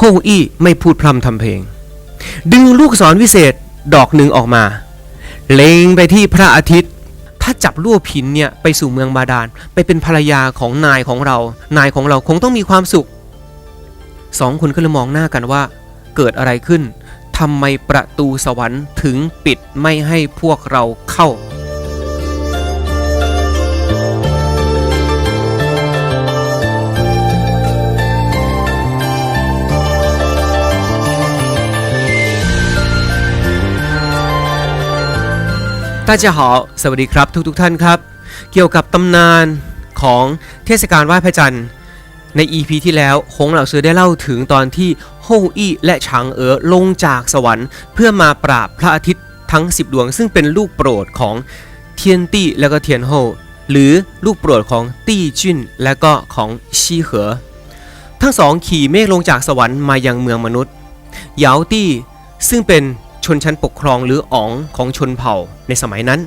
โฮอี้ไม่พูดพร่ำทำเพลง ดึงลูกศรวิเศษดอกหนึ่งออกมา เล็งไปที่พระอาทิตย์ ถ้าจับลู่ผินเนี่ยไปสู่เมืองบาดาลไปเป็นภรรยาของนายของเรา นายของเราคงต้องมีความสุขสองคนก็เลยมองหน้ากันว่า เกิดอะไรขึ้นทำไมประตูสวรรค์ถึงปิดไม่ให้พวกเราเข้า 大家好สวัสดีครับทุกทุกๆท่านครับ เกี่ยวกับตำนานของเทศกาลไหว้พระจันทร์ ใน EP ที่แล้วหงเหล่าซื้อได้เล่าถึงตอนที่โฮอี้และฉางเอ๋อลงจากสวรรค์ เพื่อมาปราบพระอาทิตย์ทั้ง 10 ดวง ซึ่งเป็นลูกโปรดของเทียนตี้และก็เทียนโฮหรือลูกโปรดของตี้จุนและก็ของชีเหอ ทั้งสองขี่เมฆลงจากสวรรค์มายังเมืองมนุษย์เหยาตี้ซึ่งเป็น ชนชั้นปกครองหรืออ๋องของชนเผ่าในสมัยนั้น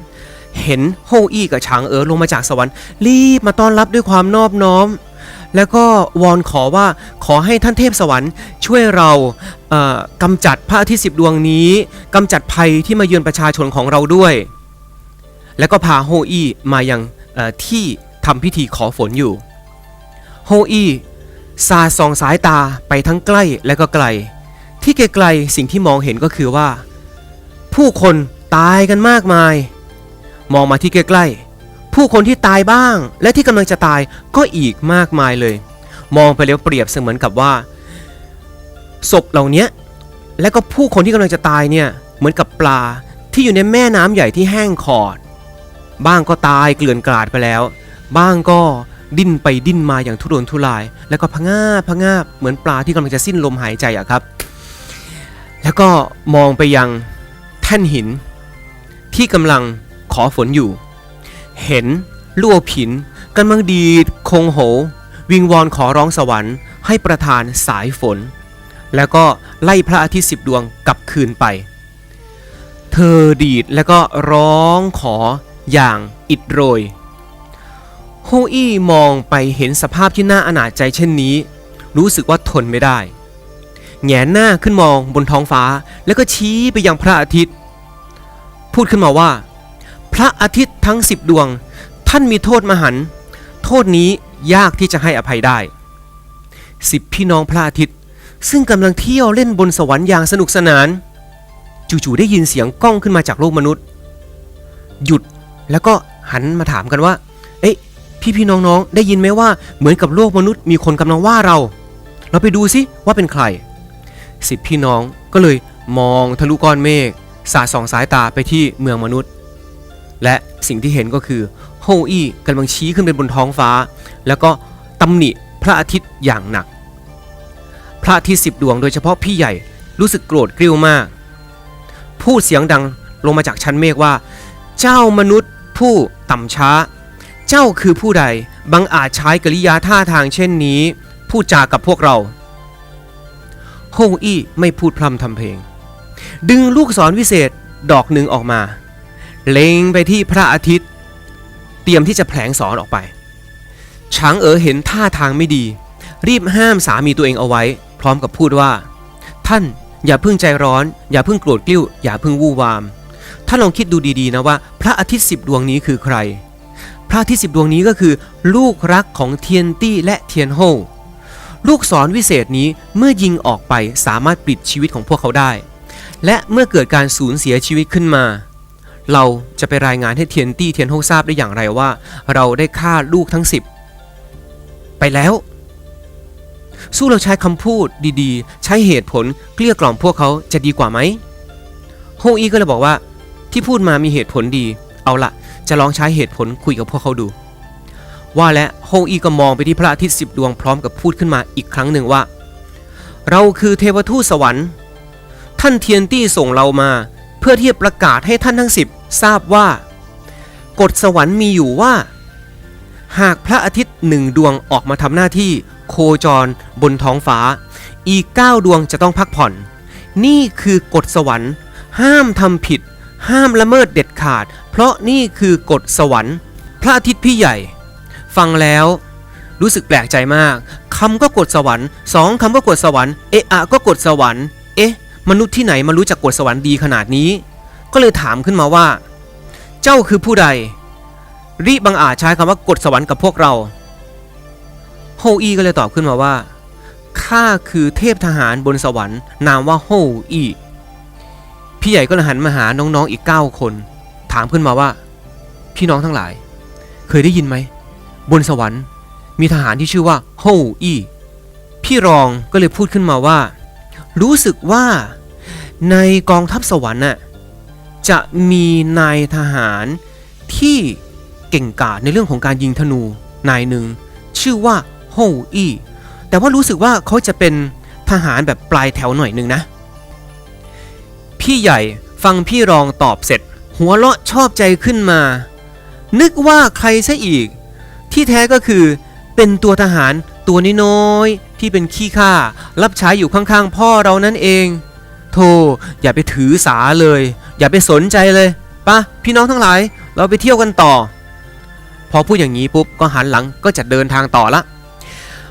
เห็นโฮอี้กับฉางเอ๋อลงมาจากสวรรค์รีบมาต้อนรับด้วยความนอบน้อม แล้วก็วอนขอว่าขอให้ท่านเทพสวรรค์ช่วยเราเอ่อกำจัดพระอาทิตย์สิบดวงนี้กำจัดภัยที่มาเยือนประชาชนของเราด้วย แล้วก็พาโฮอี้มายังที่ทำพิธีขอฝนอยู่โฮอี้สาดส่องสายตาไปทั้งใกล้และก็ไกล ที่ไกลๆสิ่งที่มองเห็นก็คือว่า ผู้คนตายกันมากมาย มองมาที่ใกล้ๆ ผู้คนที่ตายบ้าง และที่กำลังจะตายก็อีกมากมายเลย มองไปแล้วเปรียบเสมือนกับว่า ศพเหล่านี้และก็ผู้คนที่กำลังจะตายเนี่ยเหมือนกับปลาที่อยู่ในแม่น้ำใหญ่ที่แห้งขอด บ้างก็ตายเกลื่อนกลาดไปแล้ว บ้างก็ดิ้นไปดิ้นมาอย่างทุรนทุราย แล้วก็พงาบพงาบเหมือนปลาที่กำลังจะสิ้นลมหายใจอะครับ แล้วก็มองไปยัง ท่นหิน ที่กำลังขอฝนอยู่ เห็นลู่วผินกำลังดีดคงโห วิงวอนขอร้องสวรรค์ให้ประทานสายฝน แล้วก็ไล่พระอาทิตย์สิบดวงกลับคืนไป เธอดีดแล้วก็ร้องขออย่างอิดโรยโฮอี้มองไปเห็นสภาพที่น่าอนาจใจเช่นนี้ รู้สึกว่าทนไม่ได้แหงนหน้าขึ้นมองบนท้องฟ้าแล้วก็ชี้ไปยังพระอาทิตย์ พูดขึ้นมาว่า พระอาทิตย์ทั้งสิบดวง ท่านมีโทษมหันต์โทษนี้ยากที่จะให้อภัยได้สิบพี่น้องพระอาทิตย์ ซึ่งกำลังเที่ยวเล่นบนสวรรค์อย่างสนุกสนาน จู่ๆได้ยินเสียงก้องขึ้นมาจากโลกมนุษย์ หยุดแล้วก็หันมาถามกันว่า เอ๊ะ พี่พี่ๆน้องๆ ได้ยินไหมว่าเหมือนกับโลกมนุษย์มีคนกำลังว่าเรา เราไปดูซิว่าเป็นใครสิบพี่น้องก็เลยมองทะลุก้อนเมฆ สาดส่องสายตาไปที่เมืองมนุษย์ และสิ่งที่เห็นก็คือโฮอี้กำลังชี้ขึ้นไปบนท้องฟ้า แล้วก็ตำหนิพระอาทิตย์อย่างหนัก พระอาทิตย์สิบดวงโดยเฉพาะพี่ใหญ่รู้สึกโกรธกริ้วมาก พูดเสียงดังลงมาจากชั้นเมฆว่า เจ้ามนุษย์ผู้ต่ำช้า เจ้าคือผู้ใดบังอาจใช้กริยาท่าทางเช่นนี้ พูดจากับพวกเรา โฮอี้ไม่พูดพร่ำทำเพลง ดึงลูกศรวิเศษดอกหนึ่งออกมา เล็งไปที่พระอาทิตย์ เตรียมที่จะแผลงสอนออกไปช้างเอ๋อเห็นท่าทางไม่ดี รีบห้ามสามีตัวเองเอาไว้ พร้อมกับพูดว่า ท่านอย่าเพิ่งใจร้อน อย่าเพิ่งโกรธกลิ้ว อย่าเพิ่งวู่วามท่านลองคิดดูดีๆนะว่า พระอาทิตย์สิบดวงนี้คือใคร พระอาทิตย์สิบดวงนี้ก็คือ ลูกรักของเทียนตี้และเทียนโฮลูกศรวิเศษนี้เมื่อยิงออกไปสามารถปิดชีวิตของพวกเขาได้ และเมื่อเกิดการสูญเสียชีวิตขึ้นมา เราจะไปรายงานให้เทียนตี้เทียนโฮทราบได้อย่างไรว่า เราได้ฆ่าลูกทั้งสิบไปแล้ว สู้เราใช้คำพูดดีๆ ใช้เหตุผลเกลี้ยกล่อมพวกเขาจะดีกว่าไหมโฮอีก็เลยบอกว่าที่พูดมามีเหตุผลดี เอาละจะลองใช้เหตุผลคุยกับพวกเขาดู ว่าและโฮอีก็มองไปที่พระอาทิตย์สิบดวงพร้อมกับพูดขึ้นมาอีกครั้งหนึ่งว่า เราคือเทวทูตสวรรค์ ท่านเทียนตี้ส่งเรามา เพื่อที่จะประกาศให้ท่านทั้งสิบทราบว่า กฎสวรรค์มีอยู่ว่า หากพระอาทิตย์หนึ่งดวงออกมาทำหน้าที่โคจรบนท้องฟ้า อีก 9 ดวงจะต้องพักผ่อน นี่คือกฎสวรรค์ ห้ามทำผิด ห้ามละเมิดเด็ดขาด เพราะนี่คือกฎสวรรค์ พระอาทิตย์พี่ใหญ่ ฟังแล้วรู้สึกแปลกใจมาก คำก็กดสวรรค์สองคำก็กดสวรรค์ เอะอะก็กดสวรรค์ เอ๊ะ มนุษย์ที่ไหนมารู้จักกดสวรรค์ดีขนาดนี้ ก็เลยถามขึ้นมาว่า เจ้าคือผู้ใด รีบังอาจใช้คำว่ากดสวรรค์กับพวกเราโฮอีก็เลยตอบขึ้นมาว่าข้าคือเทพทหารบนสวรรค์ นามว่าโฮอีพี่ใหญ่ก็เลยหันมาหาน้องๆอีก 9 คน ถามขึ้นมาว่า พี่น้องทั้งหลาย เคยได้ยินไหม บนสวรรค์มีทหารที่ชื่อว่าโฮอีพี่รองก็เลยพูดขึ้นมาว่า รู้สึกว่าในกองทัพสวรรค์น่ะจะมีนายทหารที่เก่งกาจในเรื่องของการยิงธนูนายหนึ่งชื่อว่าโฮอี้แต่ว่ารู้สึกว่าเขาจะเป็นทหารแบบปลายแถวหน่อยหนึ่งนะ พี่ใหญ่ฟังพี่รองตอบเสร็จ หัวเราะชอบใจขึ้นมา นึกว่าใครซะอีก ที่แท้ก็คือเป็นตัวทหารตัวน้อย ที่เป็นขี้ข้ารับใช้อยู่ข้างๆ พ่อเรานั่นเอง โธ่อย่าไปถือสาเลย อย่าไปสนใจเลยปะพี่น้องทั้งหลาย เราไปเที่ยวกันต่อ พอพูดอย่างนี้ปุ๊บก็หันหลังก็จะเดินทางต่อละ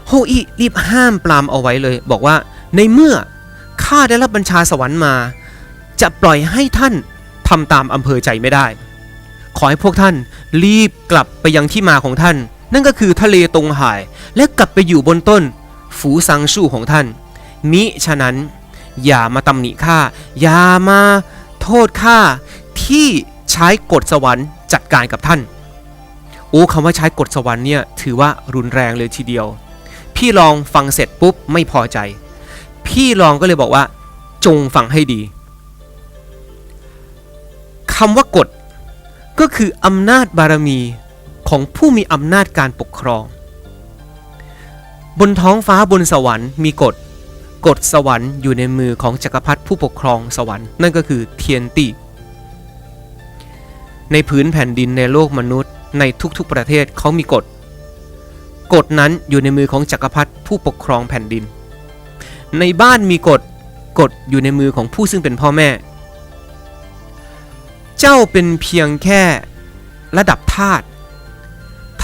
โฮอีรีบห้ามปรามเอาไว้เลย บอกว่าในเมื่อข้าได้รับบัญชาสวรรค์มา จะปล่อยให้ท่านทำตามอำเภอใจไม่ได้ ขอให้พวกท่านรีบกลับไปยังที่มาของท่าน นั่นก็คือทะเลตรงหาย และกลับไปอยู่บนต้น ฝูซังชู่ของท่าน มิฉะนั้น อย่ามาตำหนิข้าอย่ามาโทษข้าที่ใช้กฎสวรรค์จัดการกับท่าน โอ้คำว่าใช้กฎสวรรค์เนี่ยถือว่ารุนแรงเลยทีเดียว พี่ลองฟังเสร็จปุ๊บไม่พอใจ พี่ลองก็เลยบอกว่า จงฟังให้ดีคำว่ากฎก็คืออำนาจบารมีของผู้มีอำนาจการปกครอง บนท้องฟ้าบนสวรรค์มีกฎ กฎสวรรค์อยู่ในมือของจักรพรรดิผู้ปกครองสวรรค์นั่นก็คือเทียนตีในพื้นแผ่นดินในโลกมนุษย์ ในทุกๆประเทศเขามีกฎ กฎนั้นอยู่ในมือของจักรพรรดิผู้ปกครองแผ่นดิน ในบ้านมีกฎ กฎอยู่ในมือของผู้ซึ่งเป็นพ่อแม่ เจ้าเป็นเพียงแค่ระดับทาส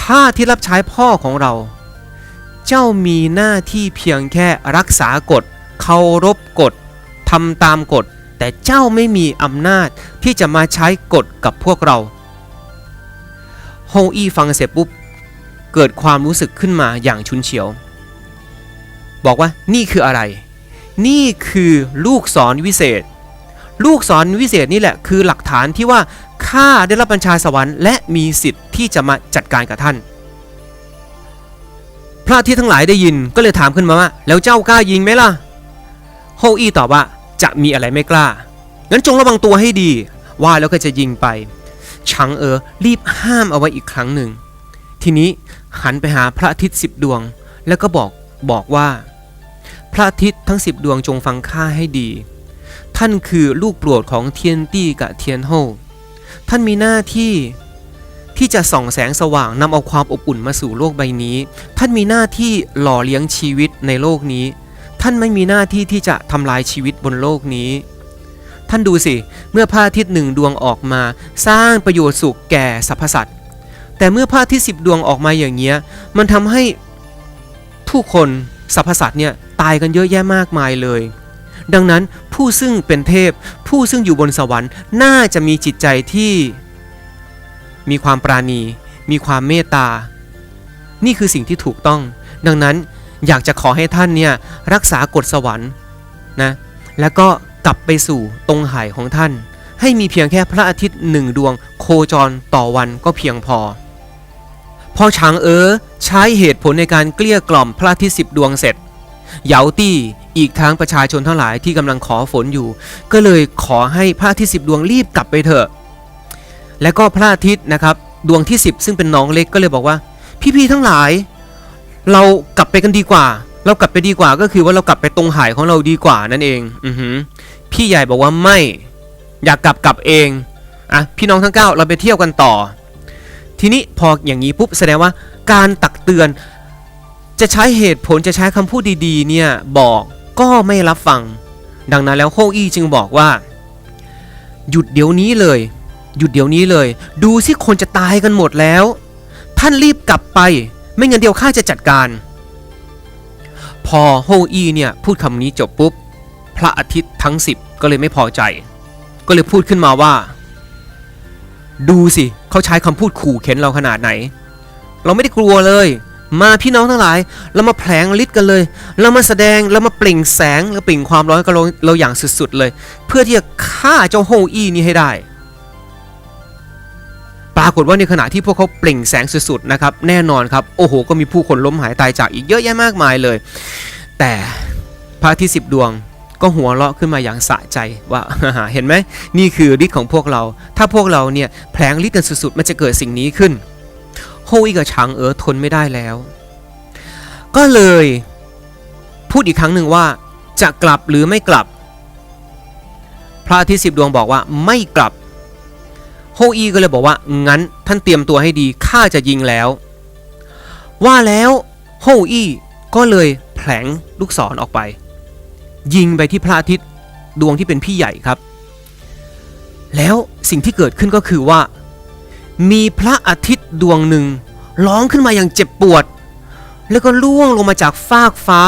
ทาสที่รับใช้พ่อของเรา เจ้ามีหน้าที่เพียงแค่รักษากฎเคารพกฎทำตามกฎ แต่เจ้าไม่มีอำนาจที่จะมาใช้กฎกับพวกเราโฮอี้ฟังเสร็จปุ๊บ เกิดความรู้สึกขึ้นมาอย่างชุนเฉียว บอกว่านี่คืออะไร นี่คือลูกศรวิเศษ ลูกศรวิเศษนี่แหละคือหลักฐานที่ว่าข้าได้รับบัญชาสวรรค์และมีสิทธิ์ที่จะมาจัดการกับท่าน พระที่ทั้งหลายได้ยินก็เลยถามขึ้นมาว่า แล้วเจ้ากล้ายิงไหมล่ะโฮอี้ตอบว่าจะมีอะไรไม่กล้า งั้นจงระวังตัวให้ดี ว่าแล้วก็จะยิงไปชังเออรีบห้ามเอาไว้อีกครั้งหนึ่ง ทีนี้หันไปหาพระอาทิตย์สิบดวง แล้วก็บอกบอกว่า พระอาทิตย์ทั้งสิบดวงจงฟังข้าให้ดี ท่านคือลูกโปรดของเทียนตี้กับเทียนโฮท่านมีหน้าที่ ที่จะส่องแสงสว่างนำเอาความอบอุ่นมาสู่โลกใบนี้ ท่านมีหน้าที่หล่อเลี้ยงชีวิตในโลกนี้ ท่านไม่มีหน้าที่ที่จะทำลายชีวิตบนโลกนี้ ท่านดูสิ เมื่อพระอาทิตย์หนึ่งดวงออกมา สร้างประโยชน์สุขแก่สรรพสัตว์แต่เมื่อพระอาทิตย์สิบดวงออกมาอย่างเงี้ยมันทำให้ผู้คนสรรพสัตว์เนี่ยตายกันเยอะแยะมากมายเลย ดังนั้นผู้ซึ่งเป็นเทพ ผู้ซึ่งอยู่บนสวรรค์น่าจะมีจิตใจที่ มีความปราณี มีความเมตตา นี่คือสิ่งที่ถูกต้อง ดังนั้นอยากจะขอให้ท่านเนี่ยรักษากฎสวรรค์นะแล้วก็กลับไปสู่ตรงหายของท่าน ให้มีเพียงแค่พระอาทิตย์หนึ่งดวงโคจรต่อวันก็เพียงพอ พอช้างเอ๋อใช้เหตุผลในการเกลี้ยกล่อมพระอาทิตย์สิบดวงเสร็จเหยาตี้อีกทั้งประชาชนทั้งหลายที่กำลังขอฝนอยู่ ก็เลยขอให้พระอาทิตย์สิบดวงรีบกลับไปเถอะ และก็พระอาทิตย์นะครับ ดวงที่ 10 ซึ่งเป็นน้องเล็กก็เลยบอกว่า พี่ๆทั้งหลาย เรากลับไปกันดีกว่า เรากลับไปดีกว่าก็คือว่าเรากลับไปตรงหายของเราดีกว่านั่นเอง อือหือพี่ใหญ่บอกว่าไม่อยากกลับกลับเองอะพี่น้องทั้งเก้าเราไปเที่ยวกันต่อ ทีนี้พออย่างนี้ปุ๊บแสดงว่าการตักเตือน จะใช้เหตุผลจะใช้คำพูดดีๆ เนี่ยบอกก็ไม่รับฟัง ดังนั้นแล้วโฮอี้จึงบอกว่า หยุดเดี๋ยวนี้เลย หยุดเดี๋ยวนี้เลย ดูสิคนจะตายกันหมดแล้ว ท่านรีบกลับไป ไม่งั้นเดี๋ยวข้าจะจัดการ พอโฮอีเนี่ยพูดคำนี้จบปุ๊บ พระอาทิตย์ทั้งสิบก็เลยไม่พอใจ ก็เลยพูดขึ้นมาว่า ดูสิเขาใช้คำพูดขู่เข็นเราขนาดไหน เราไม่ได้กลัวเลย มาพี่น้องทั้งหลาย เรามาแผลงฤทธิ์กันเลย เรามาแสดงเรามาเปล่งแสงเราเปล่งความร้อนกับเราเราอย่างสุดๆเลย เพื่อที่จะฆ่าเจ้าโฮอี้นี้ให้ได้ ปรากฏว่าในขณะที่พวกเขาเปล่งแสงสุดๆนะครับแน่นอนครับโอ้โหก็มีผู้คนล้มหายตายจากอีกเยอะแยะมากมายเลย แต่พระอาทิตย์สิบดวงก็หัวเราะขึ้นมาอย่างสะใจว่าเห็นไหมนี่คือฤทธิ์ของพวกเรา ถ้าพวกเราเนี่ยแผลงฤทธิ์กันสุดๆมันจะเกิดสิ่งนี้ขึ้นโฮอีกับชางเอ๋อทนไม่ได้แล้ว ก็เลยพูดอีกครั้งหนึ่งว่าจะกลับหรือไม่กลับ พระอาทิตย์สิบดวงบอกว่าไม่กลับ โฮอีก็เลยบอกว่างั้นท่านเตรียมตัวให้ดีข้าจะยิงแล้ว ว่าแล้วโฮอีก็เลยแผลงลูกศรออกไป ยิงไปที่พระอาทิตย์ดวงที่เป็นพี่ใหญ่ครับ แล้วสิ่งที่เกิดขึ้นก็คือว่า มีพระอาทิตย์ดวงหนึ่งร้องขึ้นมาอย่างเจ็บปวด แล้วก็ล่วงลงมาจากฟากฟ้า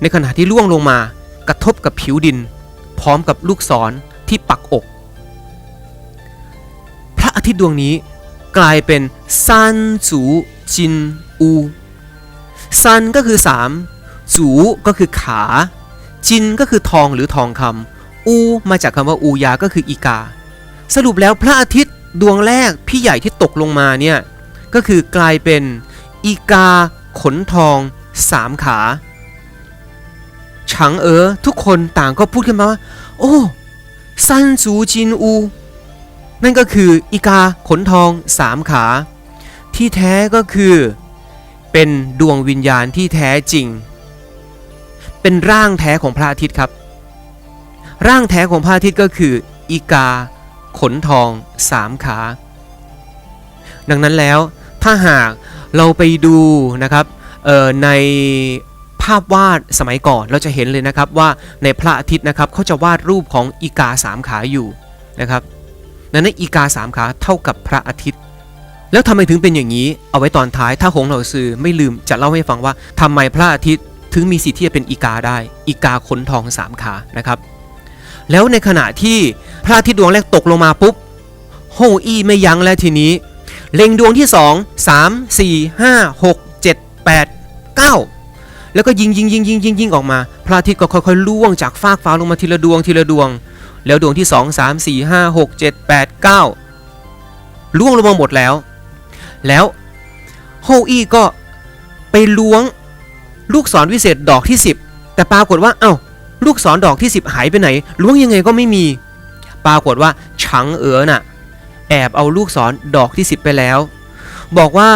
ในขณะที่ล่วงลงมากระทบกับผิวดิน พร้อมกับลูกศรที่ปักอก อาทิตย์ดวงนี้กลายเป็นซันจูจินอูซันก็คือสามจูก็คือขา จินก็คือทองหรือทองคำอูมาจากคำว่าอูยาก็คืออีกา สรุปแล้วพระอาทิตย์ดวงแรกพี่ใหญ่ที่ตกลงมาเนี่ยก็คือกลายเป็นอีกาขนทองสามขาฉังเอ๋อทุกคนต่างก็พูดขึ้นมาว่า โอ้ซันจูจินอู นั่นก็คืออีกาขนทองสามขา ที่แท้ก็คือ เป็นดวงวิญญาณที่แท้จริง เป็นร่างแท้ของพระอาทิตย์ครับ ร่างแท้ของพระอาทิตย์ก็คืออีกาขนทองสามขา ดังนั้นแล้วถ้าหากเราไปดูนะครับในภาพวาดสมัยก่อนเราจะเห็นเลยนะครับว่าในพระอาทิตย์นะครับเขาจะวาดรูปของอีกาสามขาอยู่นะครับ ดังนั้นอีกาสามขาเท่ากับพระอาทิตย์ แล้วทำไมถึงเป็นอย่างนี้เอาไว้ตอนท้ายถ้าหงเหล่าซือไม่ลืมจะเล่าให้ฟังว่าทำไมพระอาทิตย์ถึงมีสิทธิ์ที่จะเป็นอีกาได้ อีกาขนทองสามขานะครับแล้วในขณะที่พระอาทิตย์ดวงแรกตกลงมาปุ๊บโฮอี้ไม่ยั้งแล้วทีนี้ เล็งดวงที่ 2 3 4 5 6 7 8 9 แล้วก็ยิงยิงยิงยิงยิงยิงออกมา พระอาทิตย์ก็ค่อยๆล่วงจากฟากฟ้าลงมาทีละดวงทีละดวง แล้วดวงที่ 2 3 4 5 6 7 8 9ล่วงลงมาหมดแล้ว แล้วโฮอี้ก็ไปล้วงลูกศรวิเศษดอกที่ 10 แต่ปรากฏว่าเอ้าลูกศรดอกที่ 10 หายไปไหนล้วงยังไงก็ไม่มี ปรากฏว่าฉังเอ๋อน่ะ แอบเอาลูกศรดอกที่ 10 ไปแล้ว บอกว่า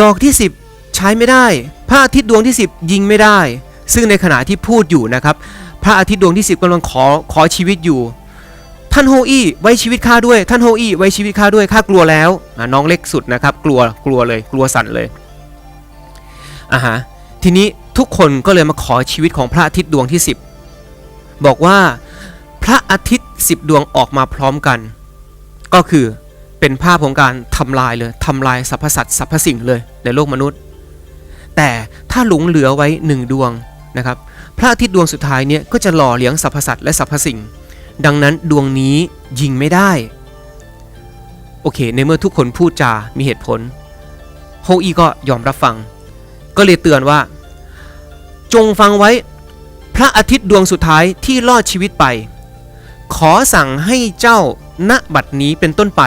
ดอกที่ 10 ใช้ไม่ได้พระอาทิตย์ดวงที่ 10 ยิงไม่ได้ ซึ่งในขณะที่พูดอยู่นะครับ พระอาทิตย์ดวงที่ 10กำลังขอขอชีวิตอยู่ ท่านโฮอี้ไว้ชีวิตข้าด้วย ท่านโฮอี้ไว้ชีวิตข้าด้วยข้ากลัวแล้วน้องเล็กสุดนะครับ กลัวกลัวเลยกลัวสั่นเลยอะฮะทีนี้ทุกคนก็เลยมาขอชีวิตของพระอาทิตย์ดวงที่ 10 บอกว่าพระอาทิตย์ 10 ดวงออกมาพร้อมกัน ก็คือเป็นภาพของการทำลายเลยทำลายสรรพสัตว์สรรพสิ่งเลยในโลกมนุษย์ แต่ถ้าหลงเหลือไว้หนึ่งดวงนะครับ พระอาทิตย์ดวงสุดท้ายเนี่ยก็จะหล่อเลี้ยงสรรพสัตว์และสรรพสิ่ง ดังนั้นดวงนี้ยิงไม่ได้ โอเค ในเมื่อทุกคนพูดจา มีเหตุผล โฮอีก็ยอมรับฟัง ก็เลยเตือนว่า จงฟังไว้ พระอาทิตย์ดวงสุดท้ายที่รอดชีวิตไป ขอสั่งให้เจ้าณบัดนี้เป็นต้นไป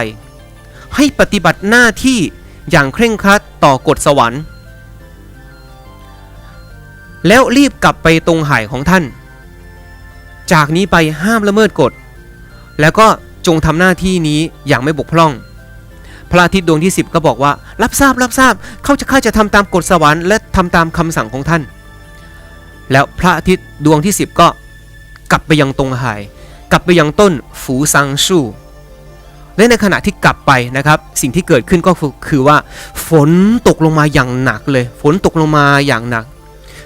ให้ปฏิบัติหน้าที่อย่างเคร่งครัดต่อกฎสวรรค์ แล้วรีบกลับไปตรงหายของท่าน จากนี้ไปห้ามละเมิดกฎ แล้วก็จงทำหน้าที่นี้อย่างไม่บกพร่อง พระอาทิตย์ดวงที่ 10 ก็บอกว่า รับทราบรับทราบเขาจะข้าจะทำตามกฎสวรรค์และทำตามคำสั่งของท่าน แล้วพระอาทิตย์ดวงที่ 10 ก็กลับไปยังตรงหาย กลับไปยังต้นฝูซังชู่และในขณะที่กลับไปนะครับ สิ่งที่เกิดขึ้นก็คือว่า ฝนตกลงมาอย่างหนักเลย ฝนตกลงมาอย่างหนัก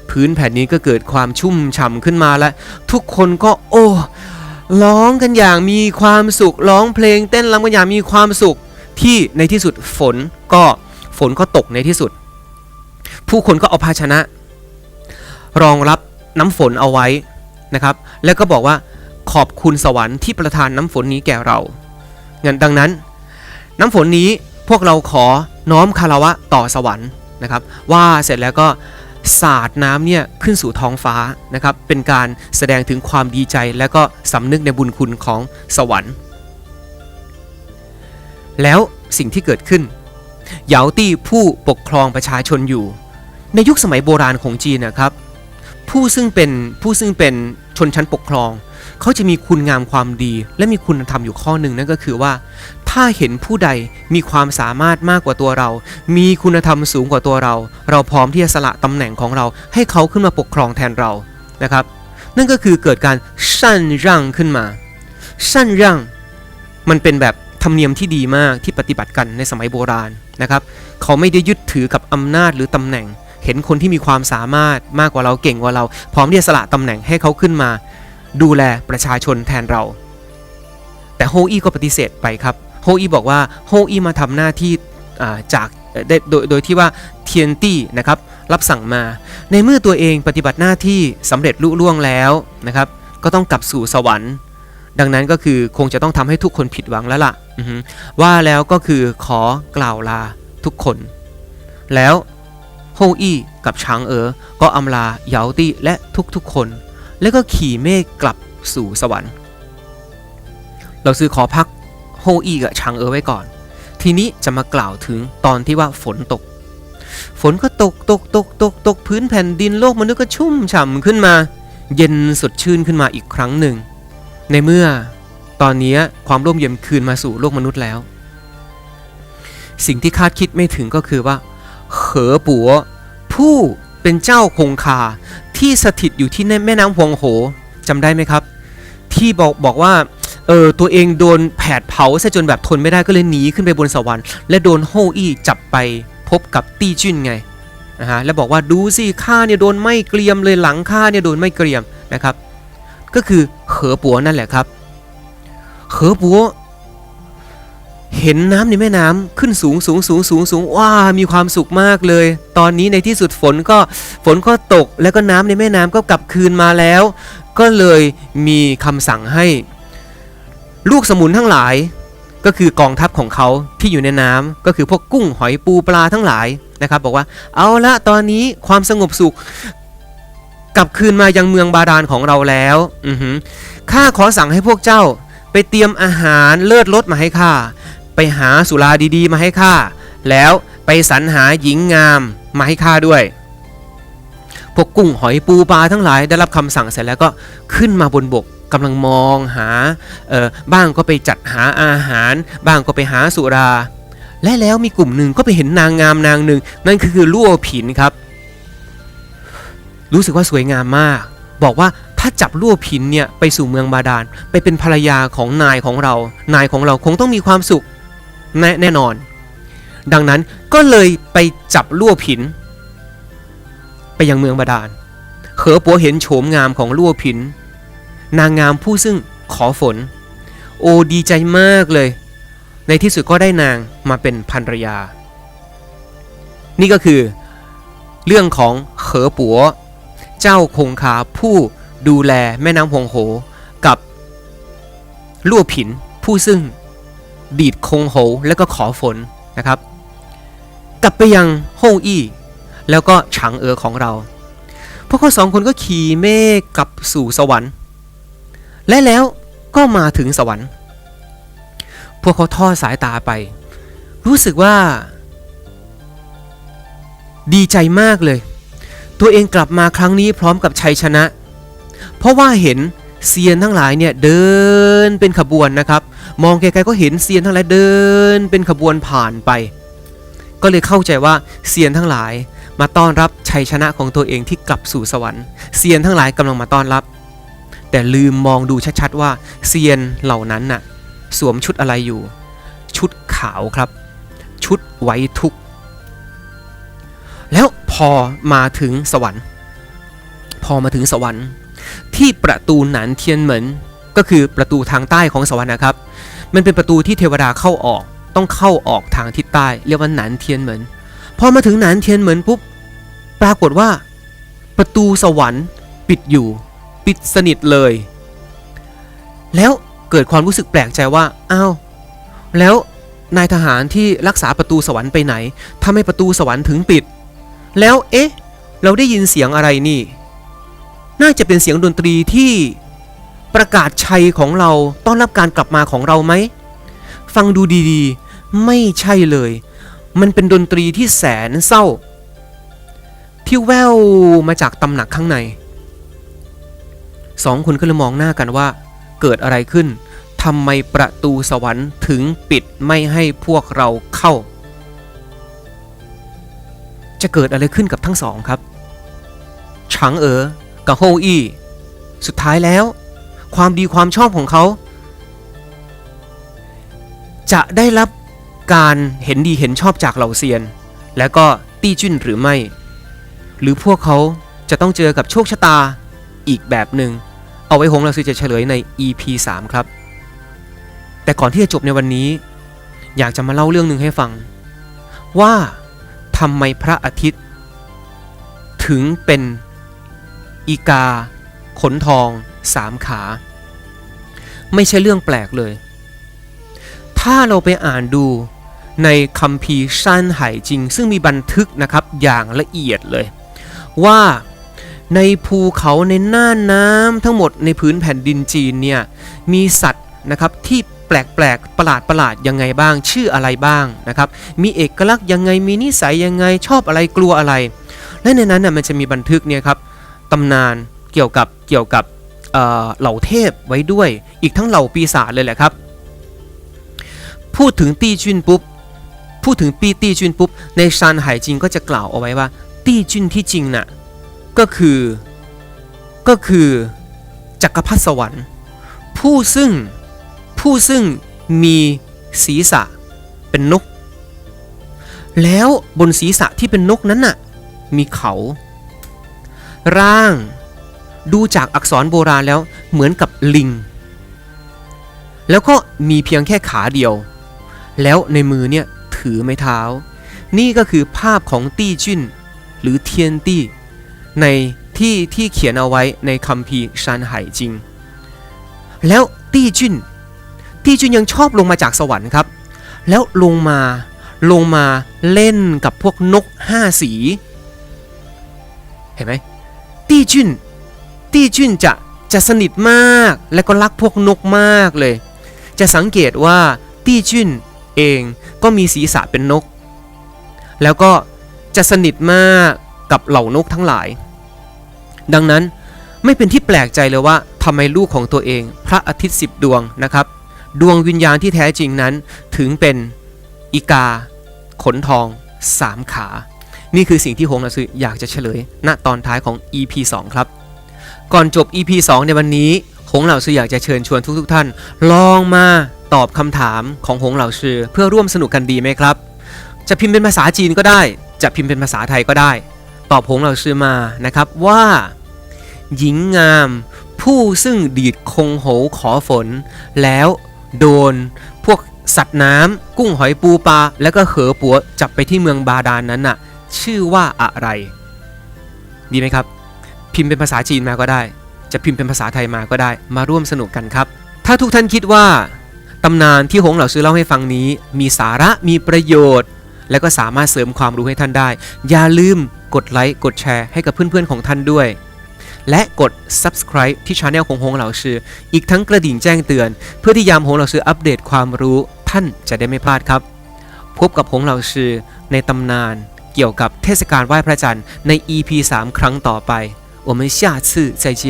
พื้นแผ่นนี้ก็เกิดความชุ่มฉ่ำขึ้นมาและทุกคนก็โอ้ร้องกันอย่างมีความสุขร้องเพลงเต้นรำกันอย่างมีความสุขที่ในที่สุดฝนก็ฝนก็ตกในที่สุด ผู้คนก็เอาภาชนะ รองรับน้ำฝนเอาไว้นะครับ แล้วก็บอกว่าขอบคุณสวรรค์ที่ประทานน้ำฝนนี้แก่เรางั้นดังนั้น น้ำฝนนี้พวกเราขอน้อมคารวะต่อสวรรค์นะครับ ว่าเสร็จแล้วก็ สาดน้ำเนี่ยขึ้นสู่ท้องฟ้านะครับ เป็นการแสดงถึงความดีใจและก็สำนึกในบุญคุณของสวรรค์ แล้วสิ่งที่เกิดขึ้นเหยาตี้ผู้ปกครองประชาชนอยู่ ในยุคสมัยโบราณของจีนนะครับ ผู้ซึ่งเป็นผู้ซึ่งเป็นชนชั้นปกครอง เขาจะมีคุณงามความดี และมีคุณธรรมอยู่ข้อหนึ่งนั่นก็คือว่า ถ้าเห็นผู้ใดมีความสามารถมากกว่าตัวเรา มีคุณธรรมสูงกว่าตัวเรา เราพร้อมที่จะสละตำแหน่งของเรา ให้เขาขึ้นมาปกครองแทนเรานะครับ นั่นก็คือเกิดการชั่นร่างขึ้นมาชั่นร่างมันเป็นแบบธรรมเนียมที่ดีมากที่ปฏิบัติกันในสมัยโบราณนะครับ เขาไม่ได้ยึดถือกับอำนาจหรือตำแหน่ง เห็นคนที่มีความสามารถมากกว่าเราเก่งกว่าเรา พร้อมที่จะสละตำแหน่งให้เขาขึ้นมา ดูแลประชาชนแทนเรา แต่โฮอี้ก็ปฏิเสธไปครับ ฮอี้บอกว่าโฮอี้มาทำหน้าที่าจากโดยโดยที่ว่าเทียนตี้นะครับรับสั่งมา ในเมื่อตัวเองปฏิบัติหน้าที่สำเร็จลุล่วงแล้วนะครับก็ต้องกลับสู่สวรรค์ ดังนั้นก็คือคงจะต้องทำให้ทุกคนผิดหวังแล้วล่ะว่าแล้วก็คือขอกล่าวลาทุกคน แล้วโฮอี้กับช้างเอ๋อก็อำลาเยาตี้และทุกๆคน แล้วก็ขี่เมฆกลับสู่สวรรค์ เราซื้อขอพัก โฮอีกับช้างเออไว้ก่อน ทีนี้จะมากล่าวถึงตอนที่ว่าฝนตก ฝนก็ตกตกตกตกตกพื้นแผ่นดินโลกมนุษย์ก็ชุ่มฉ่ำขึ้นมา เย็นสดชื่นขึ้นมาอีกครั้งหนึ่ง ในเมื่อตอนนี้ความร่มเย็นคืนมาสู่โลกมนุษย์แล้ว สิ่งที่คาดคิดไม่ถึงก็คือว่าเหอปัวผู้เป็นเจ้าคงคาที่สถิตอยู่ที่ในแม่น้ำฮวงโหจำได้ไหมครับ ที่บอกบอกว่า เออตัวเองโดนแผดเผาซะจนแบบทนไม่ได้ก็เลยหนีขึ้นไปบนสวรรค์และโดนโฮอี้จับไปพบกับตี้จุนไงนะฮะแล้วบอกว่าดูสิข้าเนี่ยโดนไหม้เกรียมเลยหลังข้าเนี่ยโดนไหม้เกรียมนะครับ ก็คือเหอปัวนั่นแหละครับเหอปัวเห็นน้ำในแม่น้ำขึ้นสูงสูงสูงสูงสูงว้ามีความสุขมากเลย ตอนนี้ในที่สุดฝนก็ฝนก็ตกแล้วก็น้ำในแม่น้ำก็กลับคืนมาแล้ว ก็เลยมีคำสั่งให้ ลูกสมุนทั้งหลาย ก็คือกองทัพของเขาที่อยู่ในน้ำก็คือพวกกุ้งหอยปูปลาทั้งหลายนะครับ บอกว่าเอาละตอนนี้ความสงบสุขกลับคืนมายังเมืองบาดาลของเราแล้วอือข้าขอสั่งให้พวกเจ้าไปเตรียมอาหารเลิศรสมาให้ข้าไปหาสุราดีๆ มาให้ข้าแล้วไปสรรหาหญิงงามมาให้ข้าด้วย พวกกุ้งหอยปูปลาทั้งหลายได้รับคำสั่งเสร็จแล้วก็ขึ้นมาบนบก กำลังมองหาบ้างก็ไปจัดหาอาหาร บ้างก็ไปหาสุรา และแล้วมีกลุ่มหนึ่งก็ไปเห็นนางงามนางหนึ่ง นั่นคือลู่ผินครับ รู้สึกว่าสวยงามมาก บอกว่าถ้าจับลู่ผินเนี่ยไปสู่เมืองบาดาลไปเป็นภรรยาของนายของเรา นายของเราคงต้องมีความสุขแน่แน่นอน ดังนั้นก็เลยไปจับลู่ผิน ไปยังเมืองบาดาลเขอปัวเห็นโฉมงามของลู่ผิน นางงามผู้ซึ่งขอฝน โอ้ดีใจมากเลย ในที่สุดก็ได้นางมาเป็นภรรยา นี่ก็คือเรื่องของเขอปัว เจ้าคงคาผู้ดูแลแม่น้ำหงโห กับลู่ผินผู้ซึ่งดีดคงโหและก็ขอฝนนะครับ กลับไปยังโฮงอี้แล้วก็ฉางเอ๋อของเรา พวกเขาสองคนก็ขี่เมฆกลับสู่สวรรค์ และแล้วก็มาถึงสวรรค์ พวกเขาทอดสายตาไป รู้สึกว่า ดีใจมากเลย ตัวเองกลับมาครั้งนี้พร้อมกับชัยชนะ เพราะว่าเห็นเซียนทั้งหลายเนี่ยเดินเป็นขบวนนะครับ มองไกลๆก็เห็นเซียนทั้งหลายเดินเป็นขบวนผ่านไป ก็เลยเข้าใจว่าเซียนทั้งหลายมาต้อนรับชัยชนะของตัวเองที่กลับสู่สวรรค์ เซียนทั้งหลายกำลังมาต้อนรับ แต่ลืมมองดูชัดๆว่าเซียนเหล่านั้นน่ะสวมชุดอะไรอยู่ ชุดขาวครับ ชุดไว้ทุกแล้วพอมาถึงสวรรค์ พอมาถึงสวรรค์ ที่ประตูหนานเทียนเหมินก็คือประตูทางใต้ของสวรรค์นะครับ มันเป็นประตูที่เทวดาเข้าออก ต้องเข้าออกทางทิศใต้ เรียกว่าหนานเทียนเหมินพอมาถึงหนานเทียนเหมือนปุ๊บปรากฏว่า ประตูสวรรค์ปิดอยู่ ปิดสนิทเลย แล้วเกิดความรู้สึกแปลกใจว่าอ้าวแล้วนายทหารที่รักษาประตูสวรรค์ไปไหนทำให้ประตูสวรรค์ถึงปิด แล้วเอ๊ะ เราได้ยินเสียงอะไรนี่ น่าจะเป็นเสียงดนตรีที่ประกาศชัยของเราต้อนรับการกลับมาของเราไหม ฟังดูดีๆ ไม่ใช่เลย มันเป็นดนตรีที่แสนเศร้า ที่แววมาจากตำหนักข้างใน สองคนก็เลยมองหน้ากันว่า เกิดอะไรขึ้นทำไมประตูสวรรค์ถึงปิดไม่ให้พวกเราเข้า จะเกิดอะไรขึ้นกับทั้งสองครับฉางเอ๋อกับโฮอี้สุดท้ายแล้ว ความดีความชอบของเขา จะได้รับการเห็นดีเห็นชอบจากเหล่าเซียน และก็ตี้จุนหรือไม่ หรือพวกเขาจะต้องเจอกับโชคชะตาอีกแบบหนึ่ง เอาไว้หงเราซื้อจะเฉลยใน EP 3 ครับ แต่ก่อนที่จะจบในวันนี้ อยากจะมาเล่าเรื่องหนึ่งให้ฟัง ว่าทำไมพระอาทิตย์ ถึงเป็นอีกา ขนทองสามขา ไม่ใช่เรื่องแปลกเลย ถ้าเราไปอ่านดูในคัมภีร์ชันไหจริง ซึ่งมีบันทึกนะครับอย่างละเอียดเลย ว่า ในภูเขาในน่านน้ำทั้งหมดในพื้นแผ่นดินจีนเนี่ยมีสัตว์นะครับที่แปลกๆประหลาดประหลาดยังไงบ้าง ชื่ออะไรบ้างนะครับมีเอกลักษณ์ยังไงมีนิสัยยังไงชอบอะไรกลัวอะไร และในนั้นน่ะมันจะมีบันทึกเนี่ยครับตำนานเกี่ยวกับเกี่ยวกับเหล่าเทพไว้ด้วย อีกทั้งเหล่าปีศาจเลยแหละครับ พูดถึงตี้จุนปุ๊บพูดถึงปีตี้จุนปุ๊บในซานไหจิงก็จะกล่าวเอาไว้ว่า ตี้จุนที่จริงน่ะ ก็คือ ก็คือจักรพรรดิสวรรค์ ผู้ซึ่งผู้ซึ่งมีศีรษะเป็นนก แล้วบนศีรษะที่เป็นนกนั้นน่ะมีเขา ร่างดูจากอักษรโบราณแล้วเหมือนกับลิง แล้วก็มีเพียงแค่ขาเดียว แล้วในมือเนี่ยถือไม้เท้า นี่ก็คือภาพของตี้จุนหรือเทียนตี้ ในที่ที่เขียนเอาไว้ในคัมภีร์ชานไหจริง แล้วตี้จุนตี้จุนยังชอบลงมาจากสวรรค์ครับ แล้วลงมาลงมาเล่นกับพวกนกห้าสี เห็นไหมตี้จุนตี้จุนจะจะสนิทมากและก็รักพวกนกมากเลย จะสังเกตว่าตี้จุนเองก็มีศีรษะเป็นนก แล้วก็จะสนิทมากกับเหล่านกทั้งหลาย ดังนั้นไม่เป็นที่แปลกใจเลยว่าทำไมลูกของตัวเอง พระอาทิตย์สิบดวงนะครับ ดวงวิญญาณที่แท้จริงนั้นถึงเป็นอีกา ขนทองสามขา นี่คือสิ่งที่โฮงนาซึอยากจะเฉลย ณตอนท้ายของ EP 2 ครับ ก่อนจบ EP 2 ในวันนี้หงเหล่าซืออยากจะเชิญชวนทุกๆทท่าน ลองมาตอบคำถามของหงเหล่าซือเพื่อร่วมสนุกกันดีไหมครับ จะพิมพ์เป็นภาษาจีนก็ได้ จะพิมพ์เป็นภาษาไทยก็ได้ ตอบหงเหล่าซือมานะครับว่า หญิงงาม ผู้ซึ่งดีดคงโหขอฝน แล้วโดนพวกสัตว์น้ำกุ้งหอยปูปลาแล้วก็เหอปัวจับไปที่เมืองบาดาลนนั้นน่ะ ชื่อว่าอะไร ดีไหมครับ พิมพ์เป็นภาษาจีนมาก็ได้ จะพิมพ์เป็นภาษาไทยมาก็ได้ มาร่วมสนุกกันครับ ถ้าทุกท่านคิดว่าตำนานที่หงเหล่าซื้อเล่าให้ฟังนี้ มีสาระมีประโยชน์ และก็สามารถเสริมความรู้ให้ท่านได้ อย่าลืมกดไลค์กดแชร์ให้กับเพื่อนๆของท่านด้วย และกด subscribe ที่ช anel ของหงเหล่าชื่อ อีกทั้งกระดิ่งแจ้งเตือน เพื่อที่ยามหงเหล่าชื่ออัปเดตความรู้ท่านจะได้ไม่พลาดครับ พบกับหงเหล่าชื่อในตำนานเกี่ยวกับเทศกาลไหว้พระจันทร์ใน EP 3 ครั้งต่อไป我们下次再见